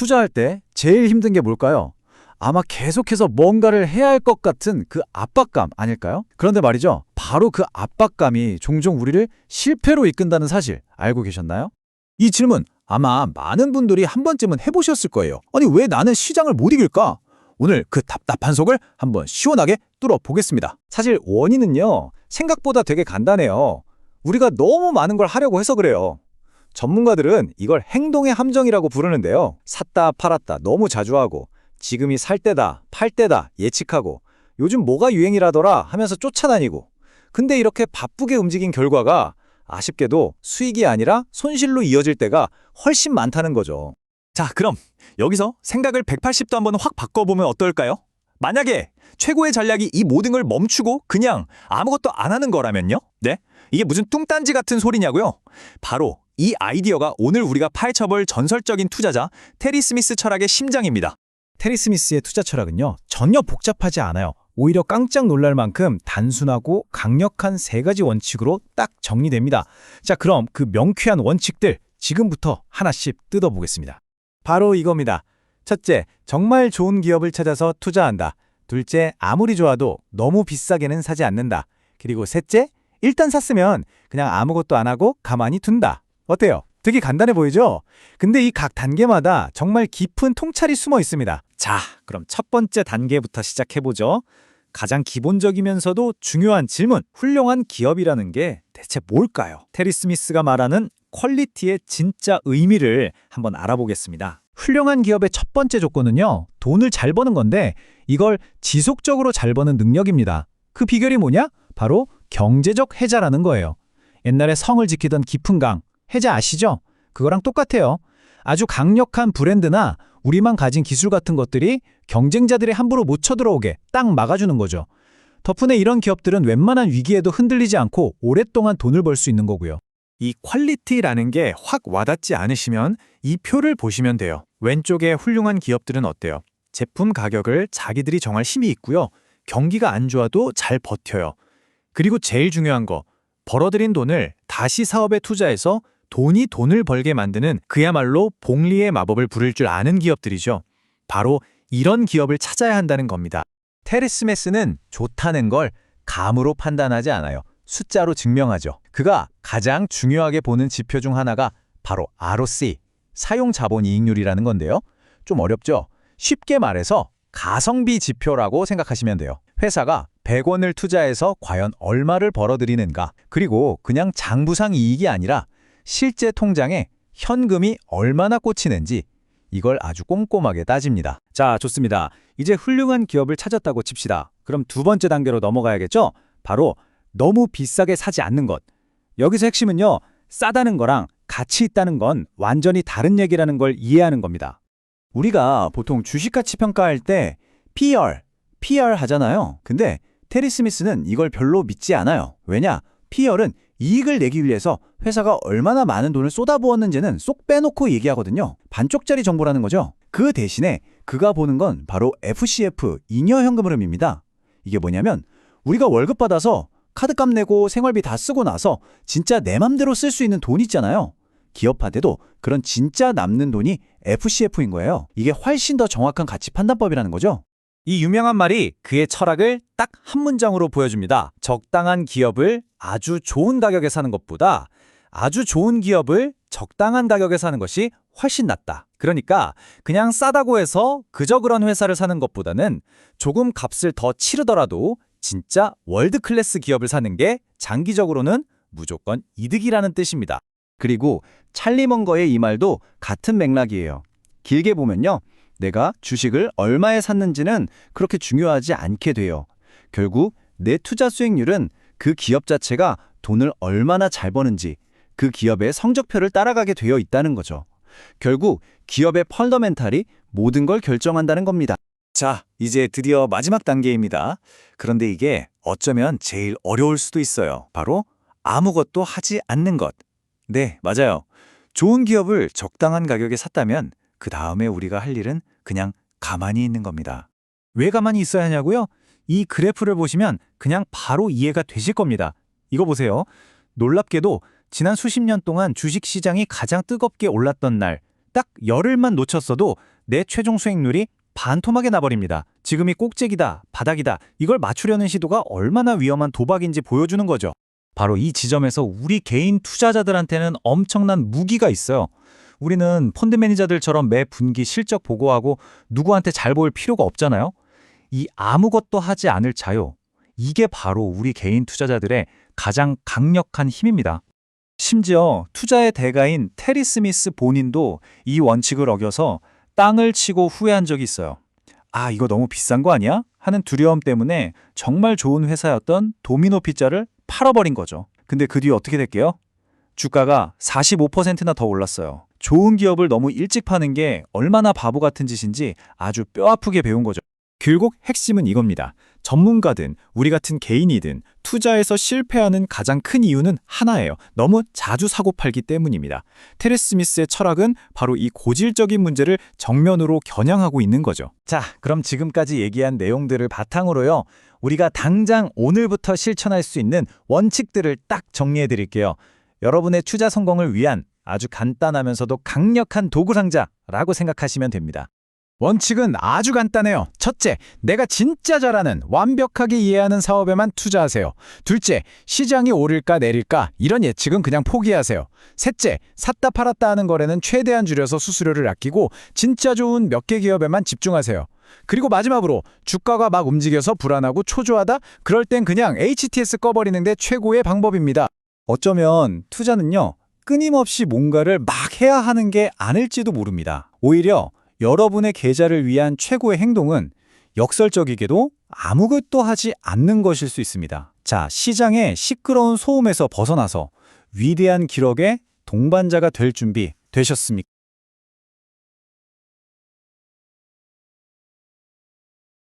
투자할 때 제일 힘든 게 뭘까요? 아마 계속해서 뭔가를 해야 할 것 같은 그 압박감 아닐까요? 그런데 말이죠. 바로 그 압박감이 종종 우리를 실패로 이끈다는 사실 알고 계셨나요? 이 질문 아마 많은 분들이 한 번쯤은 해보셨을 거예요. 아니 왜 나는 시장을 못 이길까? 오늘 그 답답한 속을 한번 시원하게 뚫어보겠습니다. 사실 원인은요. 생각보다 되게 간단해요. 우리가 너무 많은 걸 하려고 해서 그래요. 전문가들은 이걸 행동의 함정이라고 부르는데요. 샀다 팔았다 너무 자주 하고 지금이 살 때다 팔 때다 예측하고 요즘 뭐가 유행이라더라 하면서 쫓아다니고 근데 이렇게 바쁘게 움직인 결과가 아쉽게도 수익이 아니라 손실로 이어질 때가 훨씬 많다는 거죠. 자, 그럼 여기서 생각을 180도 한번 확 바꿔보면 어떨까요? 만약에 최고의 전략이 이 모든 걸 멈추고 그냥 아무것도 안 하는 거라면요? 네? 이게 무슨 뚱딴지 같은 소리냐고요? 바로 이 아이디어가 오늘 우리가 파헤쳐볼 전설적인 투자자 테리 스미스 철학의 심장입니다. 테리 스미스의 투자 철학은요, 전혀 복잡하지 않아요. 오히려 깜짝 놀랄 만큼 단순하고 강력한 세 가지 원칙으로 딱 정리됩니다. 자, 그럼 그 명쾌한 원칙들 지금부터 하나씩 뜯어보겠습니다. 바로 이겁니다. 첫째, 정말 좋은 기업을 찾아서 투자한다. 둘째, 아무리 좋아도 너무 비싸게는 사지 않는다. 그리고 셋째, 일단 샀으면 그냥 아무것도 안 하고 가만히 둔다. 어때요? 되게 간단해 보이죠? 근데 이 각 단계마다 정말 깊은 통찰이 숨어 있습니다. 자, 그럼 첫 번째 단계부터 시작해보죠. 가장 기본적이면서도 중요한 질문. 훌륭한 기업이라는 게 대체 뭘까요? 테리 스미스가 말하는 퀄리티의 진짜 의미를 한번 알아보겠습니다. 훌륭한 기업의 첫 번째 조건은요, 돈을 잘 버는 건데 이걸 지속적으로 잘 버는 능력입니다. 그 비결이 뭐냐? 바로 경제적 해자라는 거예요. 옛날에 성을 지키던 깊은 강, 해자 아시죠? 그거랑 똑같아요. 아주 강력한 브랜드나 우리만 가진 기술 같은 것들이 경쟁자들이 함부로 못 쳐들어오게 딱 막아주는 거죠. 덕분에 이런 기업들은 웬만한 위기에도 흔들리지 않고 오랫동안 돈을 벌 수 있는 거고요. 이 퀄리티라는 게 확 와닿지 않으시면 이 표를 보시면 돼요. 왼쪽에 훌륭한 기업들은 어때요? 제품 가격을 자기들이 정할 힘이 있고요. 경기가 안 좋아도 잘 버텨요. 그리고 제일 중요한 거, 벌어들인 돈을 다시 사업에 투자해서 돈이 돈을 벌게 만드는 그야말로 복리의 마법을 부를 줄 아는 기업들이죠. 바로 이런 기업을 찾아야 한다는 겁니다. 테레스 메스는 좋다는 걸 감으로 판단하지 않아요. 숫자로 증명하죠. 그가 가장 중요하게 보는 지표 중 하나가 바로 ROC, 사용 자본 이익률이라는 건데요. 좀 어렵죠? 쉽게 말해서 가성비 지표라고 생각하시면 돼요. 회사가 100원을 투자해서 과연 얼마를 벌어들이는가, 그리고 그냥 장부상 이익이 아니라 실제 통장에 현금이 얼마나 꽂히는지 이걸 아주 꼼꼼하게 따집니다. 자, 좋습니다. 이제 훌륭한 기업을 찾았다고 칩시다. 그럼 두 번째 단계로 넘어가야겠죠? 바로 너무 비싸게 사지 않는 것. 여기서 핵심은요. 싸다는 거랑 가치 있다는 건 완전히 다른 얘기라는 걸 이해하는 겁니다. 우리가 보통 주식 가치 평가할 때 PR, PR 하잖아요. 근데 테리 스미스는 이걸 별로 믿지 않아요. 왜냐? PR은 이익을 내기 위해서 회사가 얼마나 많은 돈을 쏟아부었는지는 쏙 빼놓고 얘기하거든요. 반쪽짜리 정보라는 거죠. 그 대신에 그가 보는 건 바로 FCF, 잉여 현금 흐름입니다. 이게 뭐냐면 우리가 월급 받아서 카드값 내고 생활비 다 쓰고 나서 진짜 내 맘대로 쓸 수 있는 돈 있잖아요. 기업한테도 그런 진짜 남는 돈이 FCF인 거예요. 이게 훨씬 더 정확한 가치 판단법이라는 거죠. 이 유명한 말이 그의 철학을 딱 한 문장으로 보여줍니다. 적당한 기업을 아주 좋은 가격에 사는 것보다 아주 좋은 기업을 적당한 가격에 사는 것이 훨씬 낫다. 그러니까 그냥 싸다고 해서 그저 그런 회사를 사는 것보다는 조금 값을 더 치르더라도 진짜 월드 클래스 기업을 사는 게 장기적으로는 무조건 이득이라는 뜻입니다. 그리고 찰리 먼거의 이 말도 같은 맥락이에요. 길게 보면요. 내가 주식을 얼마에 샀는지는 그렇게 중요하지 않게 돼요. 결국 내 투자 수익률은 그 기업 자체가 돈을 얼마나 잘 버는지 그 기업의 성적표를 따라가게 되어 있다는 거죠. 결국 기업의 펀더멘탈이 모든 걸 결정한다는 겁니다. 자, 이제 드디어 마지막 단계입니다. 그런데 이게 어쩌면 제일 어려울 수도 있어요. 바로 아무것도 하지 않는 것. 네, 맞아요. 좋은 기업을 적당한 가격에 샀다면 그 다음에 우리가 할 일은 그냥 가만히 있는 겁니다. 왜 가만히 있어야 하냐고요? 이 그래프를 보시면 그냥 바로 이해가 되실 겁니다. 이거 보세요. 놀랍게도 지난 수십 년 동안 주식 시장이 가장 뜨겁게 올랐던 날, 딱 열흘만 놓쳤어도 내 최종 수익률이 반토막에 나버립니다. 지금이 꼭대기다, 바닥이다. 이걸 맞추려는 시도가 얼마나 위험한 도박인지 보여주는 거죠. 바로 이 지점에서 우리 개인 투자자들한테는 엄청난 무기가 있어요. 우리는 펀드 매니저들처럼 매 분기 실적 보고하고 누구한테 잘 보일 필요가 없잖아요. 이 아무것도 하지 않을 자유. 이게 바로 우리 개인 투자자들의 가장 강력한 힘입니다. 심지어 투자의 대가인 테리 스미스 본인도 이 원칙을 어겨서 땅을 치고 후회한 적이 있어요. 아, 이거 너무 비싼 거 아니야? 하는 두려움 때문에 정말 좋은 회사였던 도미노 피자를 팔아버린 거죠. 근데 그 뒤에 어떻게 될게요? 주가가 45%나 더 올랐어요. 좋은 기업을 너무 일찍 파는 게 얼마나 바보 같은 짓인지 아주 뼈아프게 배운 거죠. 결국 핵심은 이겁니다. 전문가든 우리 같은 개인이든 투자에서 실패하는 가장 큰 이유는 하나예요. 너무 자주 사고 팔기 때문입니다. 테레스 스미스의 철학은 바로 이 고질적인 문제를 정면으로 겨냥하고 있는 거죠. 자, 그럼 지금까지 얘기한 내용들을 바탕으로요. 우리가 당장 오늘부터 실천할 수 있는 원칙들을 딱 정리해 드릴게요. 여러분의 투자 성공을 위한 아주 간단하면서도 강력한 도구 상자라고 생각하시면 됩니다. 원칙은 아주 간단해요. 첫째, 내가 진짜 잘하는 완벽하게 이해하는 사업에만 투자하세요. 둘째, 시장이 오를까 내릴까 이런 예측은 그냥 포기하세요. 셋째, 샀다 팔았다 하는 거래는 최대한 줄여서 수수료를 아끼고 진짜 좋은 몇 개 기업에만 집중하세요. 그리고 마지막으로 주가가 막 움직여서 불안하고 초조하다? 그럴 땐 그냥 HTS 꺼버리는 게 최고의 방법입니다. 어쩌면 투자는요, 끊임없이 뭔가를 막 해야 하는 게 아닐지도 모릅니다. 오히려 여러분의 계좌를 위한 최고의 행동은 역설적이게도 아무것도 하지 않는 것일 수 있습니다. 자, 시장의 시끄러운 소음에서 벗어나서 위대한 기록의 동반자가 될 준비 되셨습니까?